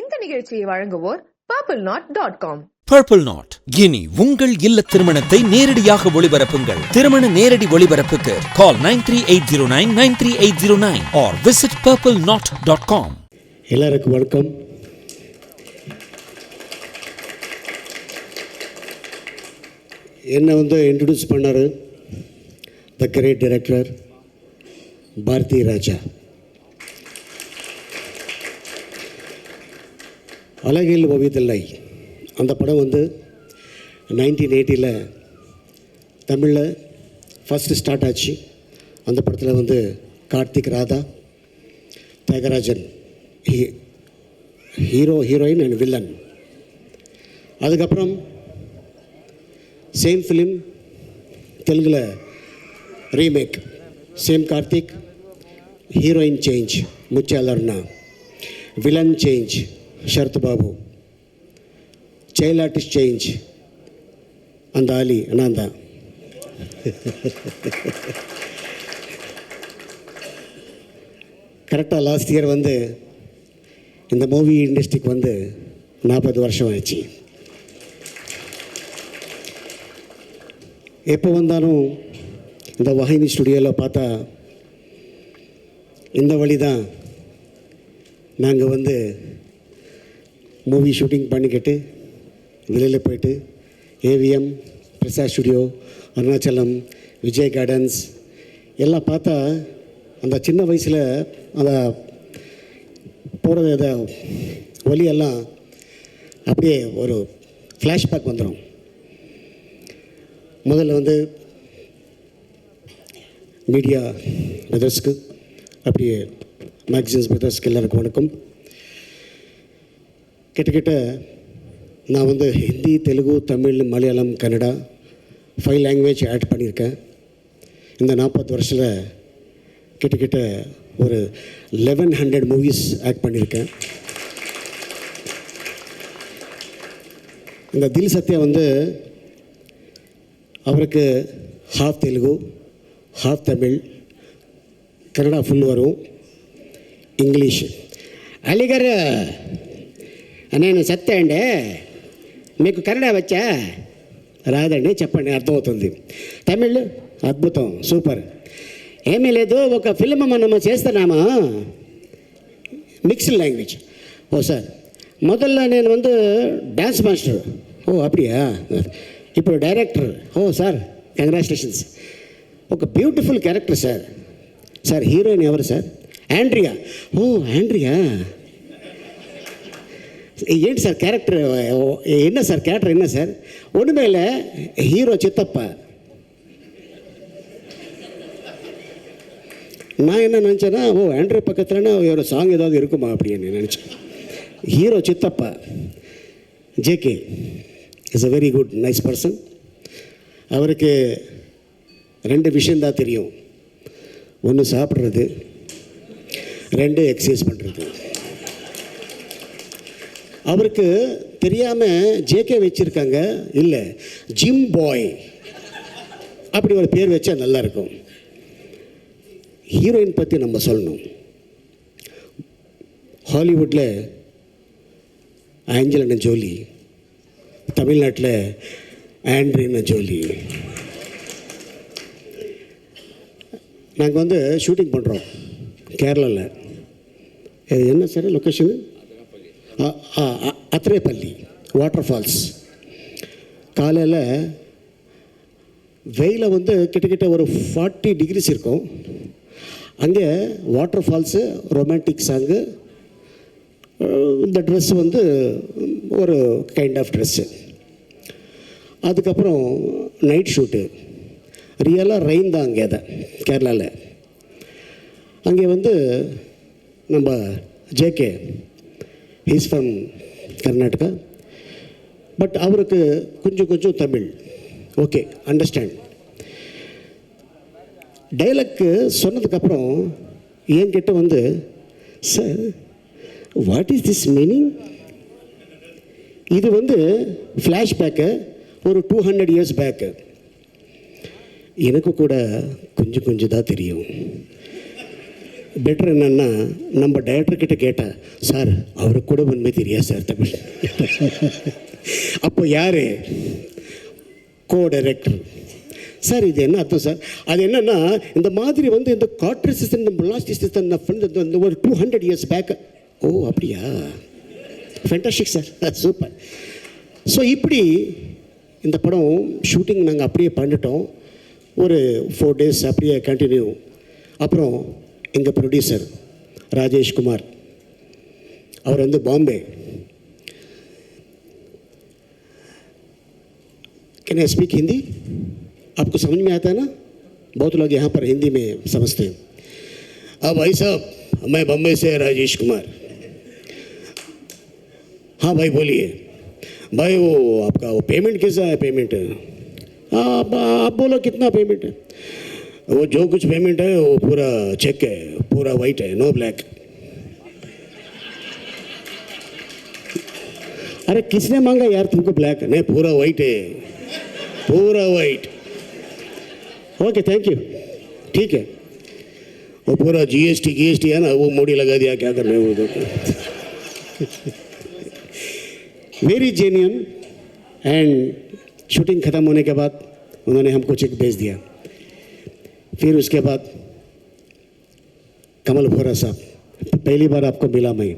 இந்த நிகழ்ச்சியை வழங்குவோர் Purple Knot dot com Purple Knot இனி உங்கள் இல்ல திருமணத்தை நேரடியாக ஒளிபரப்புங்கள். திருமண நேரடி ஒளிபரப்புக்கு call nine three eight zero nine nine three eight zero nine or visit Purple Knot dot com எல்லாருக்கும் வணக்கம். என்னை வந்து இன்ட்ரடியூஸ் பண்ணார்? The great director Bharathi Raja அழகில் ஓவியதில்லை அந்த படம் வந்து நைன்டீன் எயிட்டியில் தமிழில் ஃபஸ்ட்டு ஸ்டார்ட் ஆச்சு. அந்த படத்தில் வந்து Karthik Radha Thiagarajan he- hero heroine and villain அதுக்கப்புறம் சேம் ஃபிலிம் தெலுங்கில் remake same Karthik heroine change முச்சாலர்னா villain change Sarath Babu child artist change அந்த ஆலி நான் தான் கரெக்டாக லாஸ்ட் இயர் வந்து இந்த மூவி இண்டஸ்ட்ரிக்கு வந்து நாற்பது வருஷம் ஆச்சு எப்போ வந்தாலும் இந்த வகைனி ஸ்டுடியோவில் பார்த்தா இந்த வழி தான் நாங்கள் வந்து மூவி ஷூட்டிங் பண்ணிக்கிட்டு வெளியில் போயிட்டு AVM Prasad studio Arunachalam Vijay gardens எல்லாம் பார்த்தா அந்த சின்ன வயசில் அந்த போகிறது இதை ஒலியெல்லாம் அப்படியே ஒரு ஃப்ளாஷ்பேக் வந்துடும் முதல்ல வந்து மீடியா பிரதர்ஸ்க்கு அப்படியே மேக்சின்ஸ் பிரதர்ஸ்க்கு எல்லாருக்கும் வணக்கம். கிட்டக்கிட்ட நான் வந்து Hindi Telugu Tamil Malayalam Kannada five language add பண்ணியிருக்கேன். இந்த நாற்பது வருஷத்தில் கிட்டக்கிட்ட ஒரு லெவன் ஹண்ட்ரட் மூவிஸ் ஆக்ட் பண்ணியிருக்கேன். இந்த தில் சத்யா வந்து அவருக்கு half Telugu half Tamil Kannada full வரும் இங்கிலீஷ். அலிகர் నేను సత్య అండి మీకు కన్నడ వచ్చా రాదండి చెప్పండి అర్థమవుతుంది తమిళ్ అద్భుతం సూపర్ ఏమీ లేదు ఒక ఫిల్మ్ మనము చేస్తున్నాము மிக்ஸ்டு லாங்குவேஜ் ஓ சார் முதல்ல నేను வந்து டான்ஸ் மாஸ்டர் ஓ அப்படியா ఇప్పుడు డైరెక్టర్ ఓ సార్ కంగ్రాచులేషన్స్ ఒక beautiful character sir sir heroine ఎవరు సార్ ఆండ్రియా ఓ ఆండ్రియా ஏன் சார் கேரக்டர் என்ன சார் கேரக்டர் என்ன சார்? ஒன்றுமே இல்லை. ஹீரோ சித்தப்பா. நான் என்ன நினச்சேன்னா ஓ ஆண்ட்ரூ பக்கத்துலன்னா ஒரு சாங் ஏதாவது இருக்குமா அப்படின்னு நினச்சேன். ஹீரோ சித்தப்பா. JK is a very good nice person அவருக்கு ரெண்டு விஷயந்தான் தெரியும். ஒன்று சாப்பிட்றது ரெண்டு எக்ஸசைஸ் பண்ணுறது அவருக்கு தெரியாமல் ஜேகே வச்சுருக்காங்க. இல்லை ஜிம் பாய் அப்படி ஒரு பேர் வச்சா நல்லாயிருக்கும் ஹீரோயின் பற்றி நம்ம சொல்லணும். ஹாலிவுட்டில் ஆஞ்சலினா ஜோலி. தமிழ்நாட்டில் ஆண்ட்ரின ஜோலி. நாங்கள் வந்து ஷூட்டிங் பண்ணுறோம் கேரளாவில் என்ன sir location Athirappilly water falls காலையில் வெயில வந்து கிட்டத்தட்ட ஒரு ஃபார்ட்டி டிகிரிஸ் இருக்கும். அங்கே வாட்டர் ஃபால்ஸு ரொமான்டிக் சாங்கு இந்த ட்ரெஸ் வந்து ஒரு கைண்ட் ஆஃப் ட்ரெஸ்ஸு அதுக்கப்புறம் நைட் ஷூட்டு ரியலாக ரெயின் தான் அங்கே அதை கேரளாவில் அங்கே வந்து நம்ம JK he's from Karnataka but அவருக்கு கொஞ்சம் கொஞ்சம் தமிழ். ஓகே அண்டர்ஸ்டாண்ட் டைலாக்கு சொன்னதுக்கப்புறம் என்கிட்ட வந்து sir what is this meaning இது வந்து ஃப்ளாஷ்பேக்கு ஒரு டூ ஹண்ட்ரட் இயர்ஸ் பேக்கு எனக்கு கூட கொஞ்சம் கொஞ்சம் தான் தெரியும். பெட்டர் என்னன்னா நம்ம டைரக்டர்கிட்ட கேட்டால் சார் அவருக்கு கூட உண்மை தெரியாது சார் தமிழ். அப்போ யார்? கோ டைரக்டர் சார் இது என்ன அர்த்தம் சார்? அது என்னன்னா இந்த மாதிரி வந்து இந்த காட்ரசிசன் சிஸ்டம் இந்த ஒரு டூ ஹண்ட்ரட் இயர்ஸ் பேக் ஓ அப்படியா? Fantastic sir. சூப்பர் ஸோ இப்படி இந்த படம் ஷூட்டிங் நாங்கள் அப்படியே பண்ணிட்டோம். ஒரு ஃபோர் டேஸ் அப்படியே கண்டினியூ அப்புறம் எங்கள் ப்ரொடியூசர் ராஜேஷ் குமார் அவர் வந்து Bombay can I speak Hindi आपको समझ में आता है ना बहुत लोग यहाँ पर हिंदी में समझते हैं अब भाई साहब मैं बम्बई से राजेश कुमार हाँ भाई बोलिए भाई वो आपका वो पेमेंट कैसा है पेमेंट हाँ आप, आप बोलो कितना पेमेंट है वो जो कुछ पेमेंट है, वो पूरा चेक है, पूरा वाइट है नो ब्लैक अरे किसने मांगा यार तुमको ब्लैक नहीं, पूरा वाइट है। पूरा वाइट ओके थैंक यू ठीक है। वो पूरा जीएसटी जीएसटी है ना, वो मोड़ी लगा दिया, क्या करने वो वेरी जेन्यन एंड शूटिंग ख़त्म होने के बाद उन्होंने हमको चेक भेज दिया। फिर उसके बाद कमल भोरा साहब पहली बार आपको मिला मैं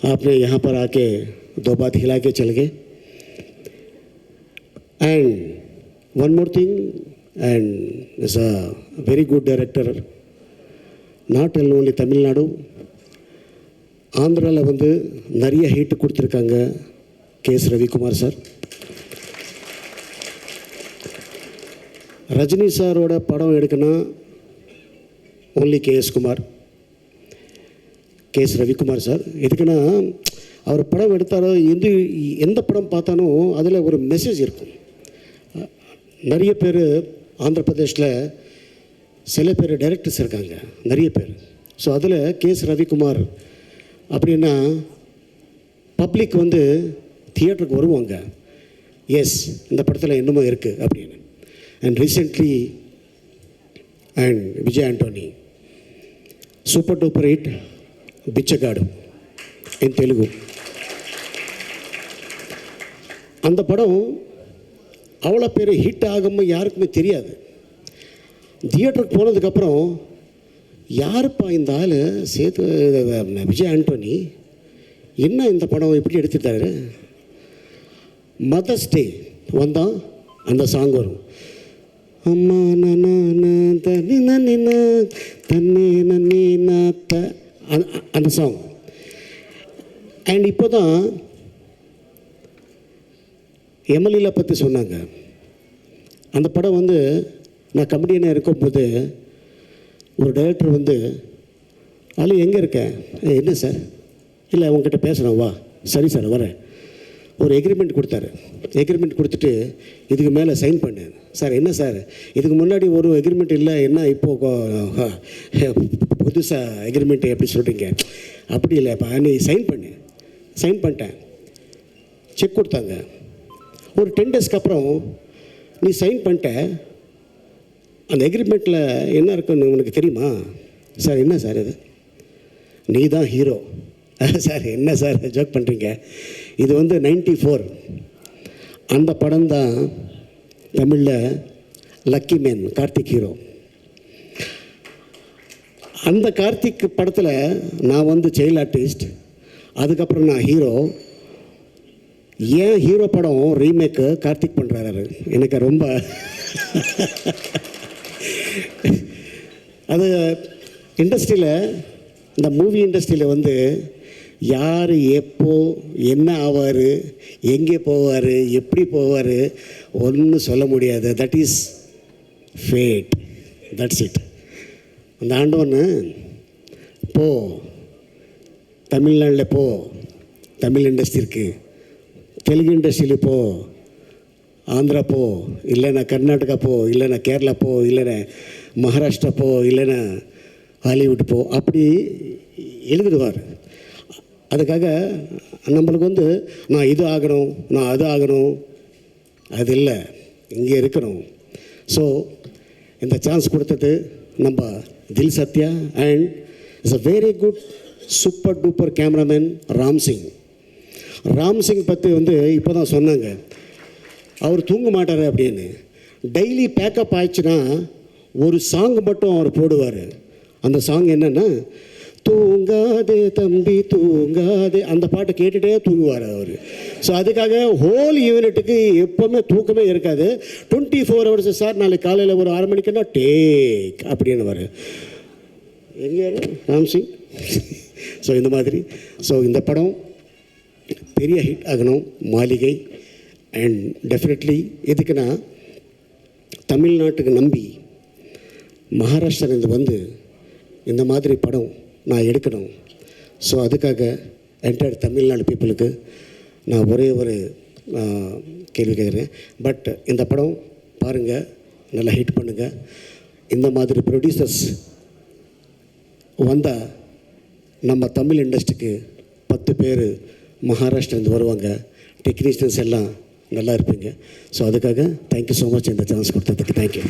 आपने यहाँ पर आके दो बात हिला के चल गए and one more thing and is a very good director not only Tamil Nadu ஆந்திராவில் வந்து நிறைய ஹிட் கொடுத்துருக்காங்க K S Ravikumar sir Rajini சாரோட படம் எடுக்கணும் only KS Kumar KS Ravikumar sir எதுக்குன்னா அவர் படம் எடுத்தாலும் எந்த எந்த படம் பார்த்தாலும் அதில் ஒரு மெசேஜ் இருக்கும். நிறைய பேர் ஆந்திர பிரதேஷில் சில பேர் டைரக்டர்ஸ் இருக்காங்க நிறைய பேர். ஸோ அதில் கேஎஸ் ரவிக்குமார் அப்படின்னா பப்ளிக் வந்து தியேட்டருக்கு வருவாங்க. எஸ் இந்த படத்தில் என்னமோ இருக்குது அப்படின்னு. And recently and Vijay Antony super duper Hit, Bichagadu, in Telugu. அந்த படம் அவ்வளோ பேர் ஹிட் ஆகுமோ யாருக்குமே தெரியாது. தியேட்டருக்கு போனதுக்கப்புறம் யாருப்பா இந்த ஆள்? சேது விஜய் ஆண்டோனி என்ன இந்த படம் எப்படி எடுத்துட்டாரு? மதர்ஸ் டே வந்தால் அந்த சாங் வரும். அம்மா நன தனி நன்னின தன்னே நன்னி நாத்த அந்த- சாங் அண்ட் இப்போ தான் எம்எல்ஏல பற்றி சொன்னாங்க. அந்த படம் வந்து நான் கமெடியனாக இருக்கும்போது ஒரு டைரக்டர் வந்து அலி எங்கே இருக்க? என்ன சார் இல்லை உங்ககிட்ட பேசுகிறேன் வா. சரி சார் வரேன். ஒரு எக்ரிமெண்ட் கொடுத்தாரு. எக்ரிமெண்ட் கொடுத்துட்டு இதுக்கு மேலே சைன் பண்ணு. சார் என்ன சார்? இதுக்கு முன்னாடி ஒரு எக்ரிமெண்ட் இல்லை. என்ன இப்போது புதுசாக எக்ரிமெண்ட் எப்படி சொல்கிறீங்க அப்படி இல்லைப்பா நீ சைன் பண்ணு. சைன் பண்ணிட்டேன். செக் கொடுத்தாங்க. ஒரு டென் டேஸ்க்கு அப்புறம் நீ சைன் பண்ணிட்ட. அந்த எக்ரிமெண்ட்டில் என்ன இருக்குன்னு உனக்கு தெரியுமா? சார் என்ன சார் இது? நீ தான் ஹீரோ சார் என்ன சார் ஜோக் பண்ணுறீங்க இது வந்து நைன்டி ஃபோர் அந்த படம் தான் தமிழில் லக்கி மேன் கார்த்திக் ஹீரோ அந்த கார்த்திக் படத்தில் நான் வந்து செயல் ஆர்டிஸ்ட் அதுக்கப்புறம் நான் ஹீரோ ஏன் ஹீரோ படம் ரீமேக்கு கார்த்திக் பண்ணுறாரு எனக்கு ரொம்ப அது இண்டஸ்ட்ரியில் இந்த மூவி இண்டஸ்ட்ரியில் வந்து யார் எப்போ என்ன ஆவார் எங்கே போவார் எப்படி போவார் ஒன்றும் சொல்ல முடியாது. That is fate that's it அந்த ஆண்டவன்னு போ. தமிழ்நாட்டில் போ. தமிழ் இண்டஸ்ட்ரிக்கு தெலுங்கு இண்டஸ்ட்ரியில் போ. ஆந்திரா போ. இல்லைன்னா கர்நாடகா போ. இல்லைன்னா கேரளா போ. இல்லைன்னா மகாராஷ்டிரா போ. இல்லைன்னா ஹாலிவுட் போ. அப்படி எழுதிடுவார். அதுக்காக நம்மளுக்கு வந்து நான் இது ஆகணும் நான் அது ஆகணும். அது இல்லை. இங்கே இருக்கணும். ஸோ இந்த சான்ஸ் கொடுத்தது நம்ம Dil Satya and is a very good super duper cameraman Ramsingh Ramsingh பற்றி வந்து இப்போ தான் சொன்னாங்க. அவர் தூங்க மாட்டார் அப்படின்னு. டெய்லி பேக்கப் ஆயிடுச்சுன்னா ஒரு சாங் மட்டும் அவர் போடுவார். அந்த சாங் என்னென்னா தூங்காதே தம்பி தூங்காதே. அந்த பாட்டை கேட்டுகிட்டே தூங்குவார் அவர். ஸோ அதுக்காக ஹோல் யூனிட்டுக்கு எப்போவுமே தூக்கமே இருக்காது. டுவெண்ட்டி ஃபோர் ஹவர்ஸ் சார் நாளைக்கு காலையில் ஒரு ஆறு மணிக்குன்னா டேக் அப்படின்னு வர எங்கே ராம்சிங் ஸோ இந்த மாதிரி. ஸோ இந்த படம் பெரிய ஹிட் ஆகணும் மாளிகை. அண்ட் டெஃபினெட்லி எதுக்குன்னா தமிழ்நாட்டுக்கு நம்பி மகாராஷ்டிராலேருந்து வந்து இந்த மாதிரி படம் நான் எடுக்கணும். ஸோ அதுக்காக என்டையர் தமிழ்நாடு பீப்புளுக்கு நான் ஒரே ஒரு கேள்வி கேட்குறேன் பட் இந்த படம் பாருங்கள் நல்லா ஹிட் பண்ணுங்கள் இந்த மாதிரி ப்ரொடியூசர்ஸ் வந்தால் நம்ம தமிழ் இண்டஸ்ட்ரிக்கு பத்து பேர் மகாராஷ்டிரேருந்து வருவாங்க. டெக்னீஷியன்ஸ் எல்லாம் நல்லா இருப்பீங்க. ஸோ அதுக்காக தேங்க்யூ ஸோ மச் இந்த சான்ஸ் கொடுத்ததுக்கு தேங்க்யூ